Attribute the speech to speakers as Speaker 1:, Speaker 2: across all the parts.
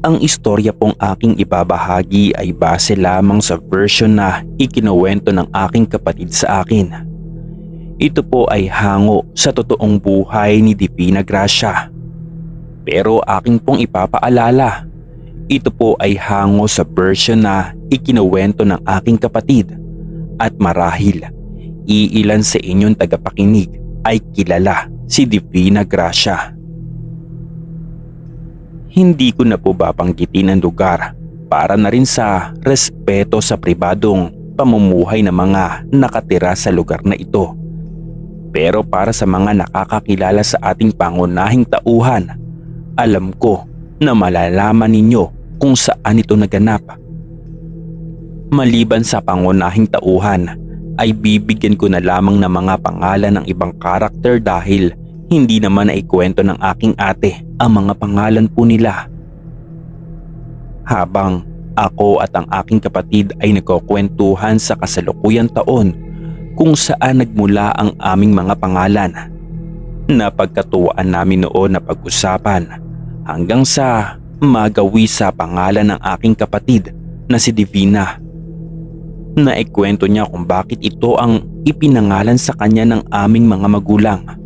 Speaker 1: Ang istorya pong aking ibabahagi ay base lamang sa version na ikinuwento ng aking kapatid sa akin. Ito po ay hango sa totoong buhay ni Divina Gracia. Pero aking pong ipapaalala, ito po ay hango sa version na ikinuwento ng aking kapatid at marahil iilan sa inyong tagapakinig ay kilala si Divina Gracia. Hindi ko na po babanggitin ang lugar para na rin sa respeto sa pribadong pamumuhay ng mga nakatira sa lugar na ito. Pero para sa mga nakakakilala sa ating pangunahing tauhan, alam ko na malalaman ninyo kung saan ito naganap. Maliban sa pangunahing tauhan, ay bibigyan ko na lamang ng mga pangalan ng ibang karakter dahil hindi naman na ikwento ng aking ate ang mga pangalan po nila. Habang ako at ang aking kapatid ay nagkukwentuhan sa kasalukuyang taon kung saan nagmula ang aming mga pangalan. Napagkatuwaan namin noon na pag-usapan hanggang sa magawi sa pangalan ng aking kapatid na si Divina. Naikwento niya kung bakit ito ang ipinangalan sa kanya ng aming mga magulang.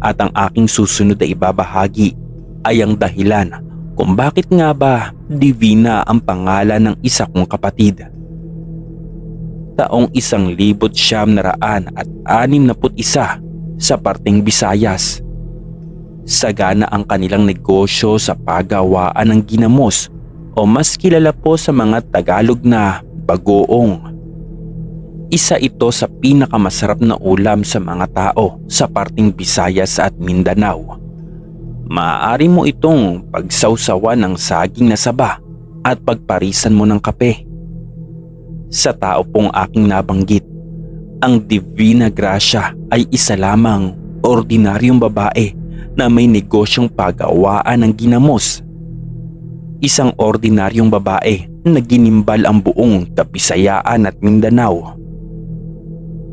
Speaker 1: At ang aking susunod na ibabahagi ay ang dahilan kung bakit nga ba Divina ang pangalan ng isa kong kapatid. Taong isang libot siyam na raan at anim na put isa sa parteng Visayas. Sagana ang kanilang negosyo sa pagawaan ng ginamos o mas kilala po sa mga Tagalog na bagoong. Isa ito sa pinakamasarap na ulam sa mga tao sa parting Visayas at Mindanao. Maaari mo itong pagsawsawan ng saging na saba at pagparisan mo ng kape. Sa tao pong aking nabanggit, ang Divina Gracia ay isa lamang ordinaryong babae na may negosyong pagawaan ng ginamos. Isang ordinaryong babae na ginimbal ang buong Kapisayaan at Mindanao.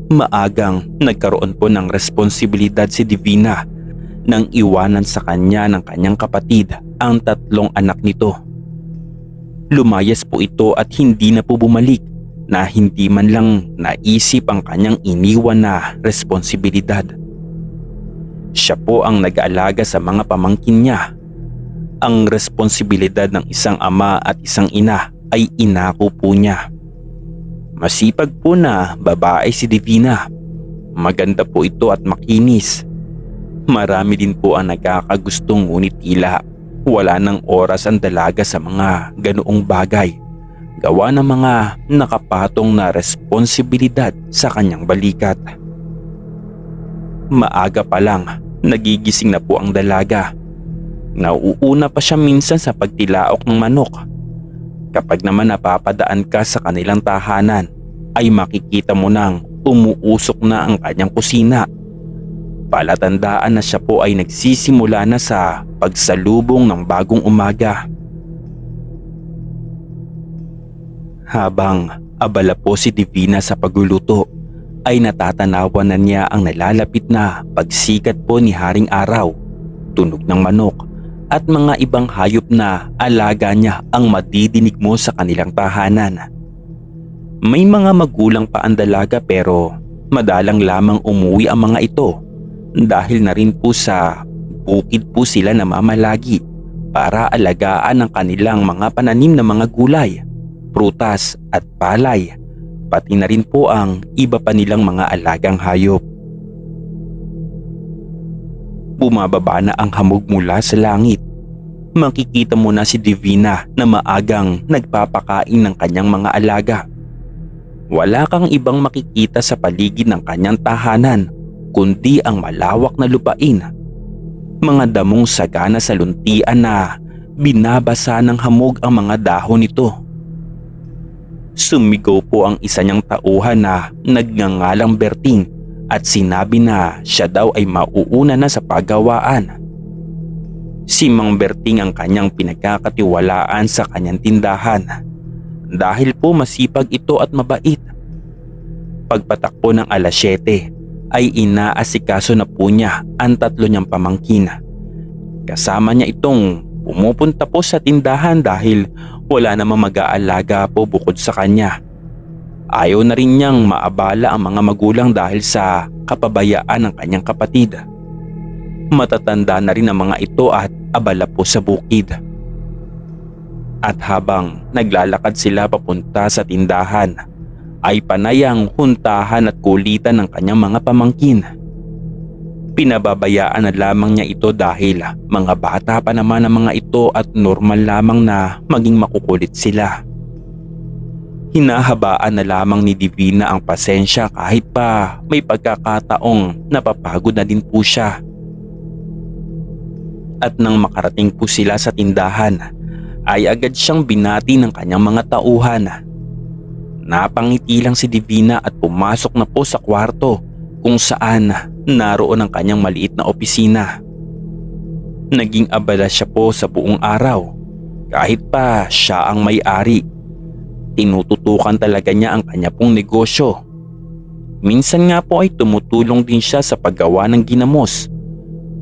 Speaker 1: Maagang nagkaroon po ng responsibilidad si Divina nang iwanan sa kanya ng kanyang kapatid ang tatlong anak nito. Lumayas po ito at hindi na po bumalik na hindi man lang naisip ang kanyang iniwan na responsibilidad. Siya po ang nag-aalaga sa mga pamangkin niya. Ang responsibilidad ng isang ama at isang ina ay inako po niya. Masipag po na babae si Divina. Maganda po ito at makinis. Marami din po ang nagkakagustong ngunit tila wala ng oras ang dalaga sa mga ganoong bagay. Gawa ng mga nakapatong na responsibilidad sa kanyang balikat. Maaga pa lang, nagigising na po ang dalaga. Nauuna pa siya minsan sa pagtilaok ng manok. Kapag naman napapadaan ka sa kanilang tahanan, ay makikita mo nang umuusok na ang kanyang kusina. Palatandaan na siya po ay nagsisimula na sa pagsalubong ng bagong umaga. Habang abala po si Divina sa pagluluto, ay natatanawan na niya ang nalalapit na pagsikat po ni Haring Araw, tunog ng manok at mga ibang hayop na alaga niya ang madidinig mo sa kanilang tahanan. May mga magulang pa ang dalaga pero madalang lamang umuwi ang mga ito dahil na rin po sa bukid po sila namamalagi para alagaan ang kanilang mga pananim na mga gulay, prutas at palay pati na rin po ang iba pa nilang mga alagang hayop. Bumababa na ang hamog mula sa langit. Makikita mo na si Divina na maagang nagpapakain ng kanyang mga alaga. Wala kang ibang makikita sa paligid ng kanyang tahanan kundi ang malawak na lupain. Mga damong sagana sa luntian na binabasa ng hamog ang mga dahon nito. Sumigaw po ang isa niyang tauhan na nagngangalang Berting at sinabi na siya daw ay mauuna na sa pagawaan. Si Mang Berting ang kanyang pinagkakatiwalaan sa kanyang tindahan dahil po masipag ito at mabait. Pagpatakpo ng alas 7 ay inaasikaso na po niya ang tatlo niyang pamangkin. Kasama niya itong pumupunta po sa tindahan dahil wala namang mag-aalaga po bukod sa kanya. Ayaw na rin niyang maabala ang mga magulang dahil sa kapabayaan ng kanyang kapatid. Matatanda na rin ang mga ito at abala po sa bukid. At habang naglalakad sila papunta sa tindahan, ay panayang huntahan at kulitan ng kanyang mga pamangkin. Pinababayaan na lamang niya ito dahil mga bata pa naman ang mga ito at normal lamang na maging makukulit sila. Hinahabaan na lamang ni Divina ang pasensya kahit pa may pagkakataong napapagod na din po siya. At nang makarating po sila sa tindahan, ay agad siyang binati ng kanyang mga tauhan. Napangiti lang si Divina at pumasok na po sa kwarto kung saan naroon ang kanyang maliit na opisina. Naging abala siya po sa buong araw kahit pa siya ang may-ari. Tinututukan talaga niya ang kanya pong negosyo. Minsan nga po ay tumutulong din siya sa paggawa ng ginamos.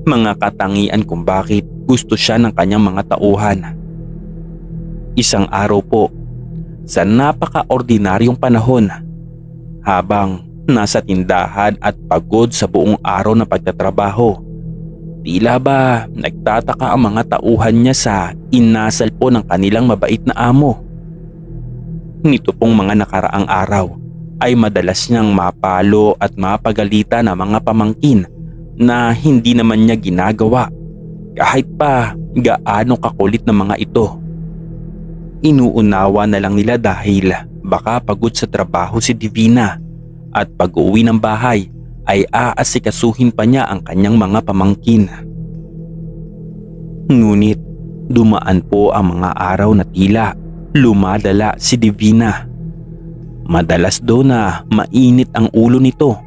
Speaker 1: Mga katangian kung bakit gusto siya ng kanyang mga tauhan. Isang araw po, sa napaka-ordinaryong panahon, habang nasa tindahan at pagod sa buong araw na pagtatrabaho, tila ba nagtataka ang mga tauhan niya sa inasal po ng kanilang mabait na amo. Nito pong mga nakaraang araw ay madalas niyang mapalo at mapagalitan ang mga pamangkin na hindi naman niya ginagawa kahit pa gaano kakulit ng mga ito. Inuunawa na lang nila dahil baka pagod sa trabaho si Divina at pag uwi ng bahay ay aasikasuhin pa niya ang kanyang mga pamangkin. Ngunit dumaan po ang mga araw na tila lumadala si Divina. Madalas daw na mainit ang ulo nito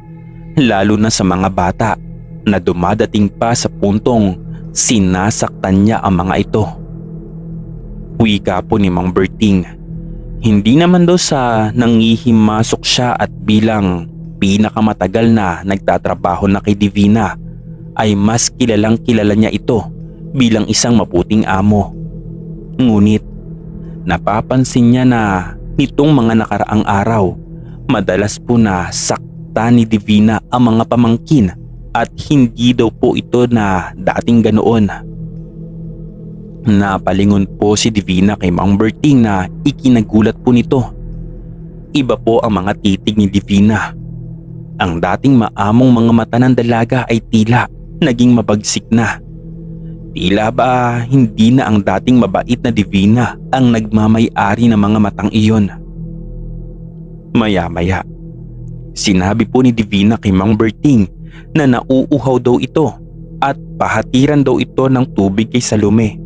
Speaker 1: lalo na sa mga bata na dumadating pa sa puntong sinasaktan niya ang mga ito. Wika po ni Mang Berting. Hindi naman daw sa nangihimasok siya at bilang pinakamatagal na nagtatrabaho na kay Divina ay mas kilalang kilala niya ito bilang isang maputing amo. Ngunit napapansin niya na nitong mga nakaraang araw madalas po na sakta ni Divina ang mga pamangkin at hindi daw po ito na dating ganoon. Napalingon po si Divina kay Mang Berting na ikinagulat po nito. Iba po ang mga titig ni Divina. Ang dating maamong mga mata ng dalaga ay tila naging mabagsik na. Tila ba hindi na ang dating mabait na Divina ang nagmamay-ari ng mga matang iyon. Maya-maya, sinabi po ni Divina kay Mang Berting na nauuhaw daw ito at pahatiran daw ito ng tubig kay Salome.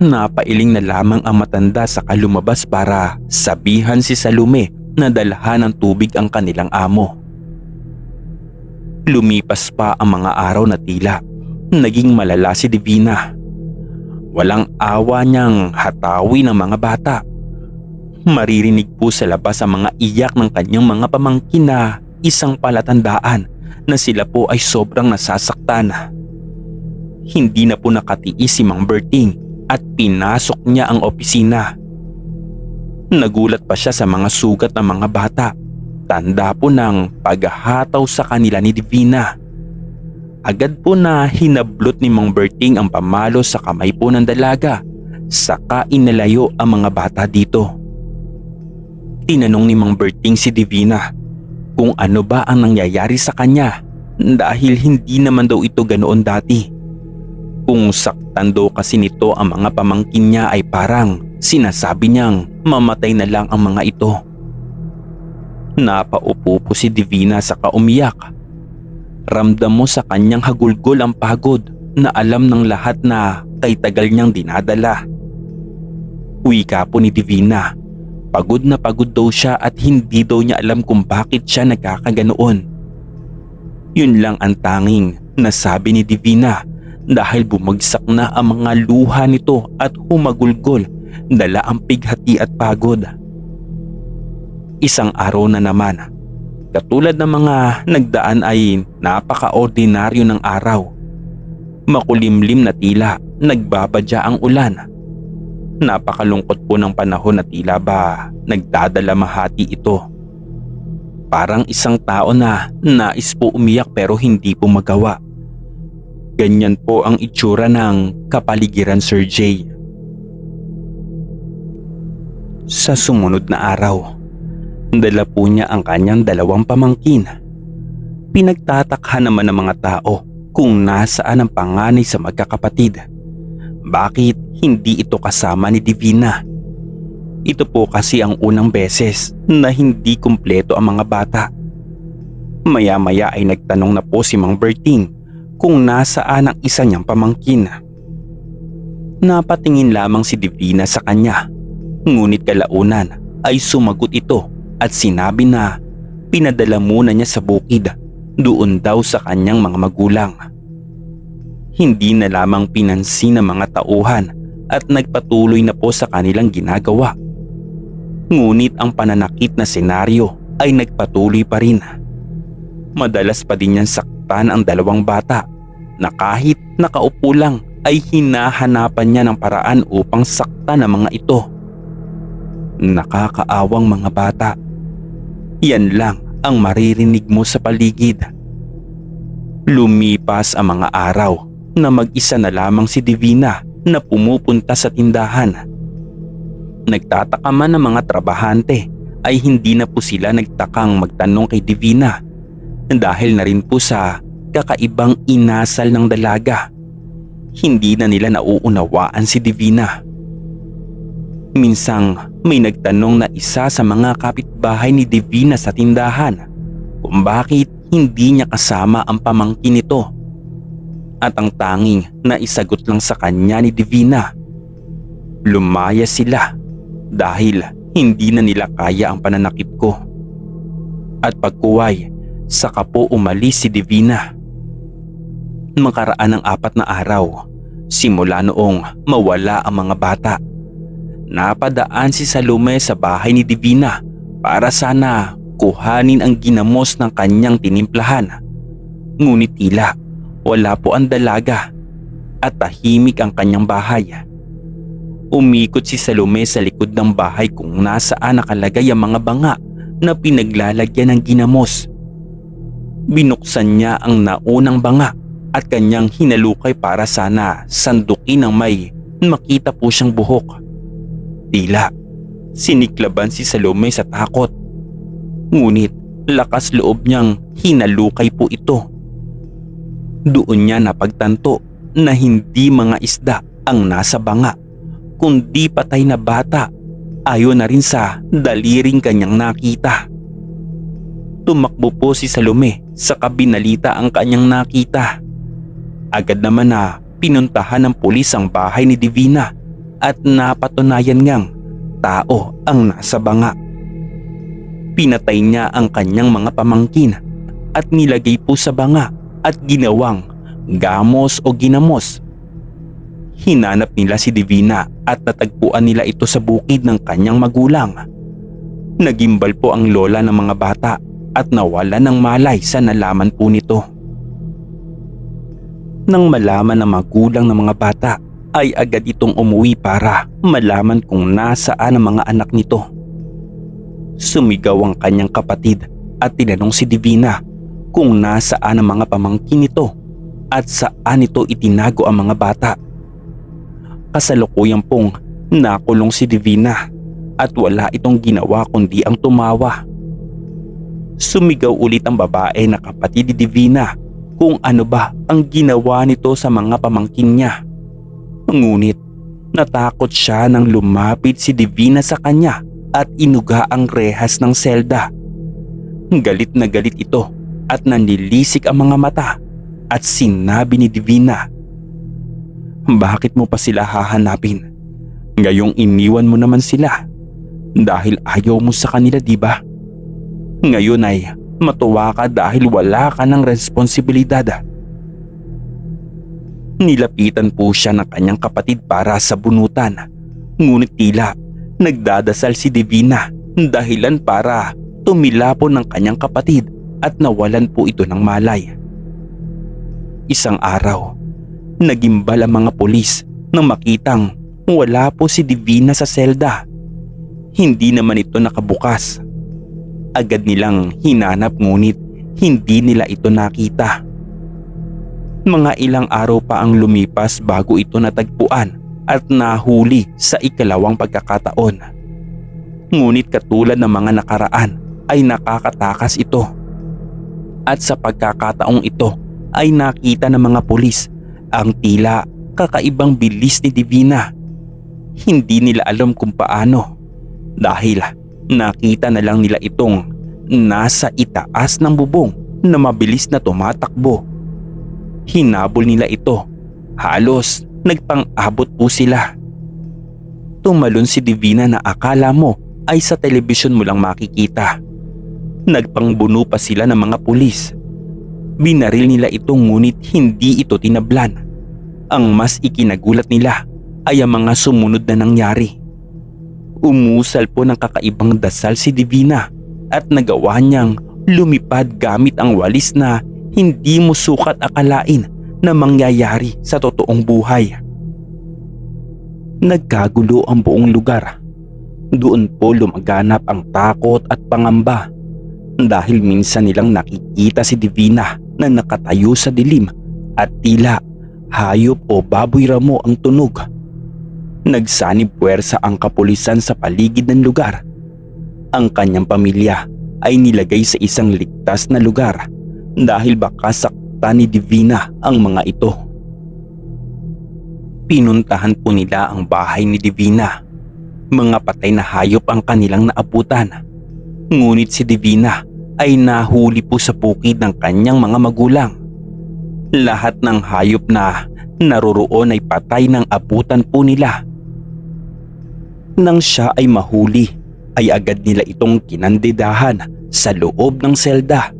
Speaker 1: Napailing na lamang ang matanda sa kalumabas para sabihan si Salome na dalhan ng tubig ang kanilang amo. Lumipas pa ang mga araw na tila. Naging malala si Divina. Walang awa niyang hatawi ng mga bata. Maririnig po sa labas ang mga iyak ng kanyang mga pamangkin na isang palatandaan na sila po ay sobrang nasasaktan. Hindi na po nakatiis si Mang Berting at pinasok niya ang opisina. Nagulat pa siya sa mga sugat ng mga bata. Tanda po ng paghahataw sa kanila ni Divina. Agad po na hinablot ni Mang Berting ang pamalo sa kamay po ng dalaga. Saka inalayo ang mga bata dito. Tinanong ni Mang Berting si Divina kung ano ba ang nangyayari sa kanya dahil hindi naman daw ito ganoon dati. Kung saktan daw kasi nito ang mga pamangkin niya ay parang sinasabi niyang mamatay na lang ang mga ito. Napaupo po si Divina sa kaumiyak. Ramdam mo sa kanyang hagulgol ang pagod na alam ng lahat na kay tagal niyang dinadala. Wika po ni Divina. Pagod na pagod daw siya at hindi daw niya alam kung bakit siya nagkakaganoon. Yun lang ang tanging nasabi ni Divina dahil bumagsak na ang mga luha nito at humagulgol dala ang pighati at pagod. Isang araw na naman, katulad ng mga nagdaan ay napaka-ordinaryo ng araw. Makulimlim na tila nagbabadya ang ulan. Napakalungkot po ng panahon na tila ba nagdadalamahati ito. Parang isang tao na nais po umiyak pero hindi po magawa. Ganyan po ang itsura ng kapaligiran Sir Jay. Sa sumunod na araw, dala po niya ang kanyang dalawang pamangkin. Pinagtatakha naman ng mga tao kung nasaan ang panganay sa magkakapatid. Bakit hindi ito kasama ni Divina? Ito po kasi ang unang beses na hindi kumpleto ang mga bata. Maya-maya ay nagtanong na po si Mang Berting kung nasaan ang isa niyang pamangkin. Napatingin lamang si Divina sa kanya. Ngunit kalaunan ay sumagot ito at sinabi na pinadala muna niya sa bukid doon daw sa kanyang mga magulang. Hindi na lamang pinansin ng mga tauhan at nagpatuloy na po sa kanilang ginagawa. Ngunit ang pananakit na senaryo ay nagpatuloy pa rin. Madalas pa din niyang saktan ang dalawang bata na kahit nakaupo lang ay hinahanapan niya ng paraan upang saktan ang mga ito. Nakakaawang mga bata. Yan lang ang maririnig mo sa paligid. Lumipas ang mga araw na mag-isa na lamang si Divina na pumupunta sa tindahan. Nagtataka man ang mga trabahante ay hindi na po sila nagtakang magtanong kay Divina dahil na rin po sa kakaibang inasal ng dalaga. Hindi na nila nauunawaan si Divina. Minsang may nagtanong na isa sa mga kapitbahay ni Divina sa tindahan kung bakit hindi niya kasama ang pamangkin nito. At ang tanging na isagot lang sa kanya ni Divina. Lumaya sila dahil hindi na nila kaya ang pananakit ko. At pagkuway, saka po umalis si Divina. Makaraan ng apat na araw, simula noong mawala ang mga bata napadaan si Salome sa bahay ni Divina para sana kuhanin ang ginamos ng kanyang tinimplahan. Ngunit tila wala po ang dalaga at tahimik ang kanyang bahay. Umikot si Salome sa likod ng bahay kung nasaan nakalagay ang mga banga na pinaglalagyan ng ginamos. Binuksan niya ang naunang banga at kanyang hinalukay para sana sandukin ng may makita po siyang buhok. Tila, siniklaban si Salome sa takot. Ngunit lakas loob niyang hinalukay po ito. Doon niya napagtanto na hindi mga isda ang nasa banga, kundi patay na bata ayon na rin sa daliring kanyang nakita. Tumakbo po si Salome sa kabinalita ang kanyang nakita. Agad naman na pinuntahan ng pulis ang bahay ni Divina at napatunayan ngang tao ang nasa banga. Pinatay niya ang kanyang mga pamangkin at nilagay po sa banga at ginawang gamos o ginamos. Hinanap nila si Divina at natagpuan nila ito sa bukid ng kanyang magulang. Nagimbal po ang lola ng mga bata at nawala ng malay sa nalaman po nito. Nang malaman ng magulang ng mga bata ay agad itong umuwi para malaman kung nasaan ang mga anak nito. Sumigaw ang kanyang kapatid at tinanong si Divina kung nasaan ang mga pamangkin nito at saan ito itinago ang mga bata. Kasalukuyan pong nakulong si Divina at wala itong ginawa kundi ang tumawa. Sumigaw ulit ang babae na kapatid ni Divina kung ano ba ang ginawa nito sa mga pamangkin niya. Ngunit natakot siya nang lumapit si Divina sa kanya at inuga ang rehas ng selda. Galit na galit ito at nanlilisik ang mga mata at sinabi ni Divina, Bakit mo pa sila hahanapin? Ngayong iniwan mo naman sila dahil ayaw mo sa kanila di ba? Ngayon ay matuwa ka dahil wala ka ng responsibilidad Nilapitan po siya ng kanyang kapatid para sa bunutan. Ngunit tila nagdadasal si Divina dahilan para tumilapon ng kanyang kapatid at nawalan po ito ng malay. Isang araw, nagimbal ang mga polis nang makitang wala po si Divina sa selda. Hindi naman ito nakabukas. Agad nilang hinanap ngunit hindi nila ito nakita. Mga ilang araw pa ang lumipas bago ito natagpuan at nahuli sa ikalawang pagkakataon. Ngunit katulad ng mga nakaraan ay nakakatakas ito. At sa pagkakataong ito ay nakita ng mga pulis ang tila kakaibang bilis ni Divina. Hindi nila alam kung paano dahil nakita na lang nila itong nasa itaas ng bubong na mabilis na tumatakbo. Hinabol nila ito. Halos nagpang-abot po sila. Tumalon si Divina na akala mo ay sa telebisyon mo lang makikita. Nagpangbuno pa sila ng mga pulis. Binaril nila ito ngunit hindi ito tinablan. Ang mas ikinagulat nila ay ang mga sumunod na nangyari. Umusal po ng kakaibang dasal si Divina at nagawa niyang lumipad gamit ang walis na hindi mo sukat akalain na mangyayari sa totoong buhay. Nagkagulo ang buong lugar. Doon po lumaganap ang takot at pangamba dahil minsan nilang nakikita si Divina na nakatayo sa dilim at tila hayop o baboy ramo ang tunog. Nagsanib puwersa ang kapulisan sa paligid ng lugar. Ang kanyang pamilya ay nilagay sa isang ligtas na lugar dahil baka sakta ni Divina ang mga ito. Pinuntahan po nila ang bahay ni Divina. Mga patay na hayop ang kanilang naabutan. Ngunit si Divina ay nahuli po sa bukid ng kanyang mga magulang. Lahat ng hayop na naroroon ay patay ng abutan po nila. Nang siya ay mahuli, ay agad nila itong kinandidahan sa loob ng selda.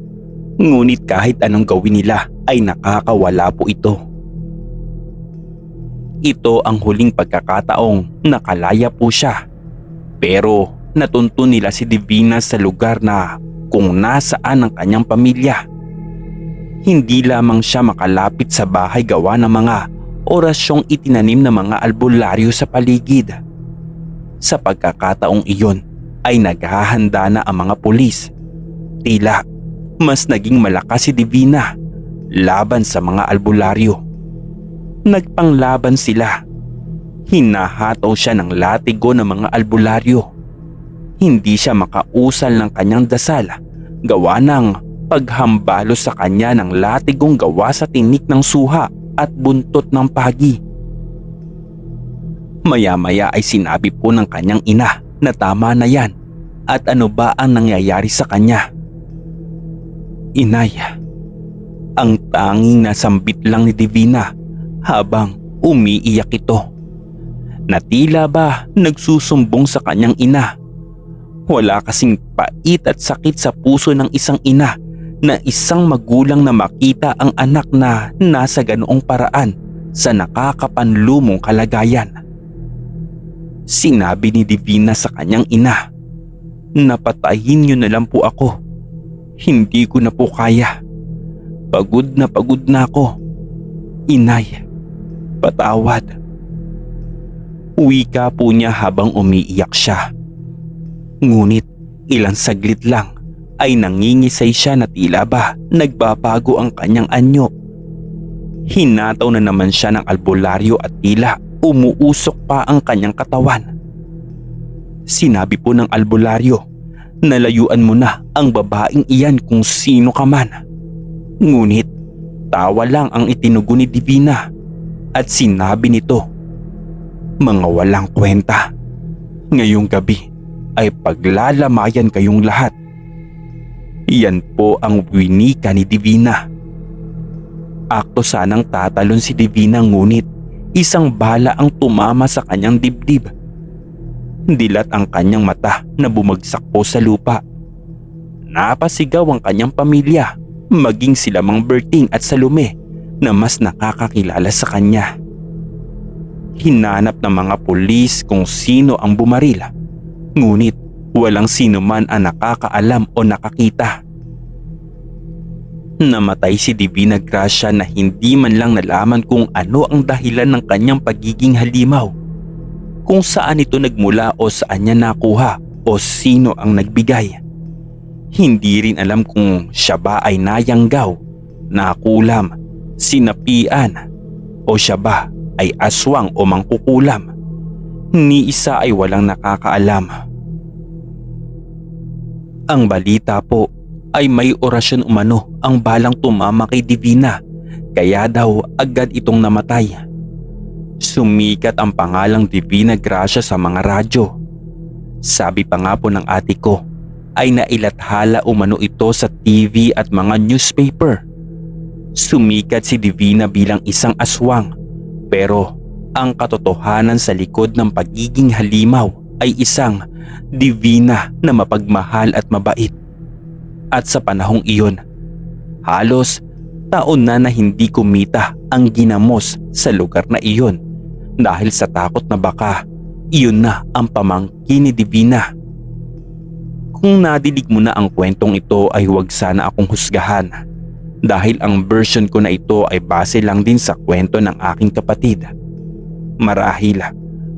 Speaker 1: Ngunit kahit anong gawin nila ay nakakawala po ito. Ito ang huling pagkakataong nakalaya po siya. Pero natunto nila si Divina sa lugar na kung nasaan ang kanyang pamilya. Hindi lamang siya makalapit sa bahay gawa ng mga orasyong itinanim ng mga albularyo sa paligid. Sa pagkakataong iyon ay naghahanda na ang mga pulis. Tila mas naging malakas si Divina laban sa mga albularyo. Nagpanglaban sila. Hinahataw siya ng latigo ng mga albularyo. Hindi siya makausal ng kanyang dasal gawa ng paghambalo sa kanya ng latigong gawa sa tinik ng suha at buntot ng pagi. Maya-maya ay sinabi po ng kanyang ina na tama na yan at ano ba ang nangyayari sa kanya. Inay, ang tanging nasambit lang ni Divina habang umiiyak ito. Na tila ba nagsusumbong sa kanyang ina. Wala kasing pait at sakit sa puso ng isang ina na isang magulang na makita ang anak na nasa ganoong paraan sa nakakapanlumong kalagayan. Sinabi ni Divina sa kanyang ina, Napatayin niyo na lang po ako. Hindi ko na po kaya. Pagod na pagod na ako. Inay, patawad. Wika po niya habang umiiyak siya. Ngunit ilang saglit lang ay nangingisay siya na tila ba nagbabago ang kanyang anyo. Hinataw na naman siya ng albularyo at tila umuusok pa ang kanyang katawan. Sinabi po ng albularyo, nalayuan mo na ang babaeng iyan kung sino ka man. Ngunit tawa lang ang itinugo ni Divina at sinabi nito, Mga walang kwenta, ngayong gabi ay paglalamayan kayong lahat. Iyan po ang winika ni Divina. Akto sanang tatalon si Divina ngunit isang bala ang tumama sa kanyang dibdib. Dilat ang kanyang mata na bumagsak po sa lupa. Napasigaw ang kanyang pamilya, maging sila Mang Berting at Salome na mas nakakakilala sa kanya. Hinanap ng mga pulis kung sino ang bumaril. Ngunit walang sino man ang nakakaalam o nakakita. Namatay si Divina Gracia na hindi man lang nalaman kung ano ang dahilan ng kanyang pagiging halimaw. Kung saan ito nagmula o saan niya nakuha o sino ang nagbigay. Hindi rin alam kung siya ba ay nayanggaw, nakulam, sinapian o siya ba ay aswang o mangkukulam. Ni isa ay walang nakakaalam. Ang balita po ay may orasyon umano ang balang tumama kay Divina kaya daw agad itong namatay. Sumikat ang pangalang Divina Gracia sa mga radyo. Sabi pa nga po ng ate ko ay nailathala umano ito sa TV at mga newspaper. Sumikat si Divina bilang isang aswang pero ang katotohanan sa likod ng pagiging halimaw ay isang divina na mapagmahal at mabait. At sa panahong iyon, halos taon na na hindi kumita ang ginamos sa lugar na iyon dahil sa takot na baka iyon na ang pamangkin ni Divina. Kung nadidig mo na ang kwentong ito ay huwag sana akong husgahan dahil ang version ko na ito ay base lang din sa kwento ng aking kapatid. Marahil,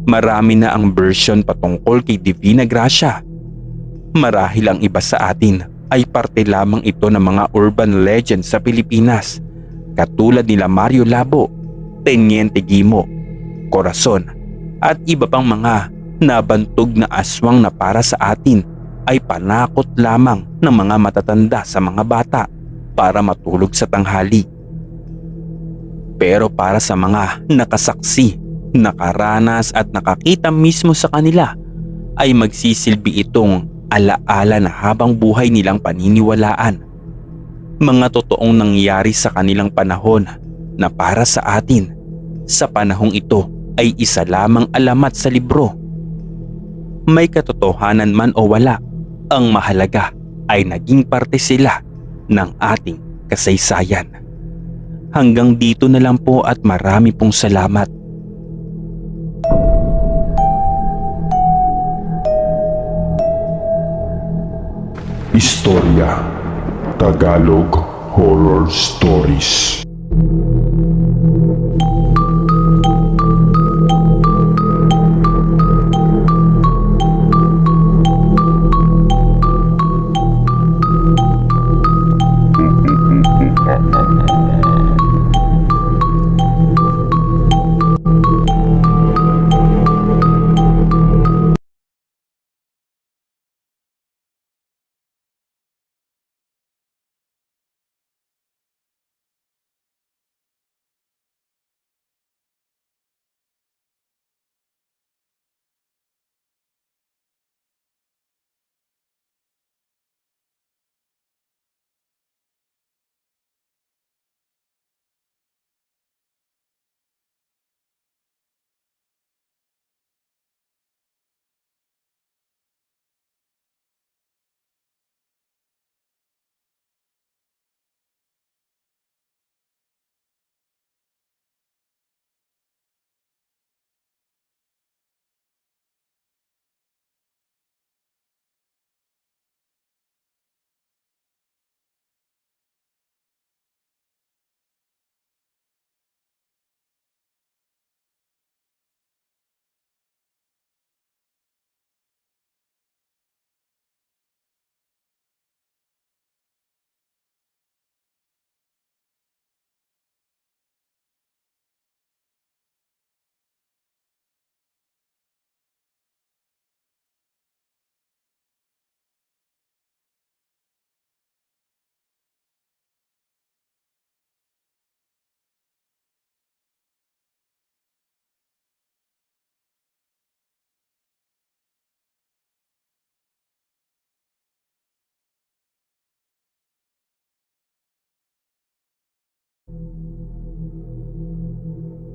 Speaker 1: marami na ang version patungkol kay Divina Gracia. Marahil ang iba sa atin ay parte lamang ito ng mga urban legends sa Pilipinas katulad nila Mario Labo, Teniente Gimo, Corazon at iba pang mga nabantog na aswang na para sa atin ay panakot lamang ng mga matatanda sa mga bata para matulog sa tanghali. Pero para sa mga nakasaksi, nakaranas at nakakita mismo sa kanila ay magsisilbi itong alaala na habang buhay nilang paniniwalaan. Mga totoong nangyari sa kanilang panahon na para sa atin sa panahong ito ay isa lamang alamat sa libro. May katotohanan man o wala, ang mahalaga ay naging parte sila ng ating kasaysayan. Hanggang dito na lang po at marami pong salamat.
Speaker 2: Istorya Tagalog Horror Stories Thank you.